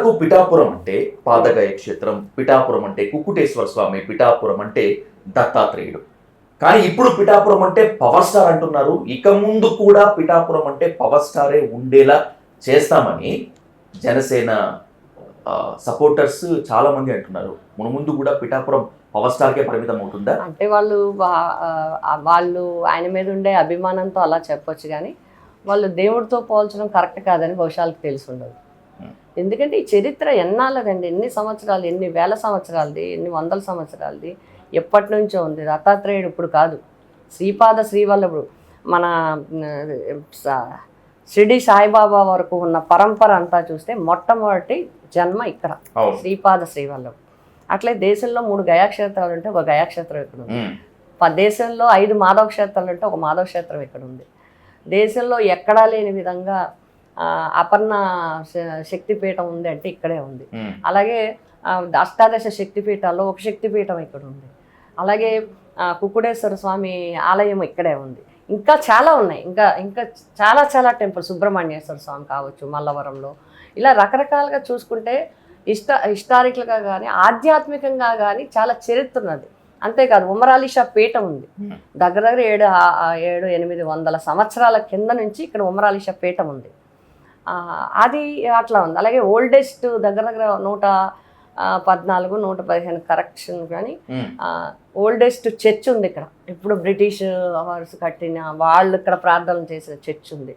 వరకు పిఠాపురం అంటే పాదగాయ క్షేత్రం పిఠాపురం అంటే కుక్కుటేశ్వర స్వామి పిఠాపురం అంటే దత్తాత్రేయుడు. కానీ ఇప్పుడు పిఠాపురం అంటే పవర్ స్టార్ అంటున్నారు. ఇక ముందు కూడా పిఠాపురం అంటే పవర్ స్టారే ఉండేలా చేస్తామని జనసేన సపోర్టర్స్ చాలా మంది అంటున్నారు. మన ముందు కూడా పిఠాపురం పవర్ స్టార్కే పరిమితం అవుతుందా? అంటే వాళ్ళు వాళ్ళు ఆయన మీద ఉండే అభిమానంతో అలా చెప్పొచ్చు కానీ వాళ్ళు దేవుడితో పోల్చడం కరెక్ట్ కాదని బహుశా తెలిసి ఉండదు ఎందుకంటే ఈ చరిత్ర ఎన్నాళ్ళదండి? ఎన్ని సంవత్సరాలు ఎన్ని వేల సంవత్సరాలది ఎన్ని వందల సంవత్సరాలది? ఎప్పటి నుంచో ఉంది. దత్తాత్రేయుడు ఇప్పుడు కాదు. శ్రీపాద శ్రీవల్లభుడు. మన షిరిడి సాయిబాబా వరకు ఉన్న పరంపర అంతా చూస్తే మొట్టమొదటి జన్మ ఇక్కడ. శ్రీపాద శ్రీవల్లభుడు. అట్లే దేశంలో మూడు గయాక్షేత్రాలు ఉంటే ఒక గయాక్షేత్రం ఇక్కడ ఉంది. దేశంలో ఐదు మాధవ క్షేత్రాలు ఉంటే ఒక మాధవ క్షేత్రం ఇక్కడ ఉంది. దేశంలో ఎక్కడా లేని విధంగా అపర్ణ శక్తిపీఠం ఉంది అంటే ఇక్కడే ఉంది. అలాగే అష్టాదశ శక్తిపీఠాల్లో ఒక శక్తిపీఠం ఇక్కడ ఉంది. అలాగే కుక్కుడేశ్వర స్వామి ఆలయం ఇక్కడే ఉంది. ఇంకా చాలా ఉన్నాయి. ఇంకా ఇంకా చాలా చాలా టెంపుల్ సుబ్రహ్మణ్యేశ్వర స్వామి కావచ్చు మల్లవరంలో. ఇలా రకరకాలుగా చూసుకుంటే ఇష్ట హిస్టారికల్గా కానీ ఆధ్యాత్మికంగా కానీ చాలా చరిత్ర ఉన్నది. అంతేకాదు ఉమరాలిషా పీఠం ఉంది. దగ్గర దగ్గర ఏడు ఏడు ఎనిమిది వందల సంవత్సరాల కింద నుంచి ఇక్కడ ఉమరాలిషా పీఠం ఉంది. అది అట్లా ఉంది. అలాగే ఓల్డెస్ట్ దగ్గర దగ్గర నూట పద్నాలుగు నూట పదిహేను కరెక్షన్ కానీ. ఓల్డెస్ట్ చర్చ్ ఉంది ఇక్కడ. ఇప్పుడు బ్రిటిష్ వార్స్ కట్టిన వాళ్ళు ఇక్కడ ప్రార్థనలు చేసిన చర్చ్ ఉంది.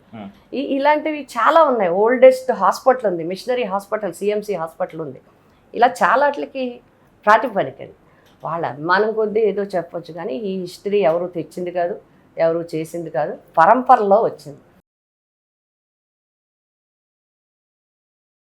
ఈ ఇలాంటివి చాలా ఉన్నాయి. ఓల్డెస్ట్ హాస్పిటల్ ఉంది. మిషనరీ హాస్పిటల్ సిఎంసి హాస్పిటల్ ఉంది. ఇలా చాలా వాటికి ప్రాతిపదికది వాళ్ళ అభిమానం కొద్దీ ఏదో చెప్పొచ్చు కానీ ఈ హిస్టరీ ఎవరు తెచ్చింది కాదు ఎవరు చేసింది కాదు పరంపరలో వచ్చింది.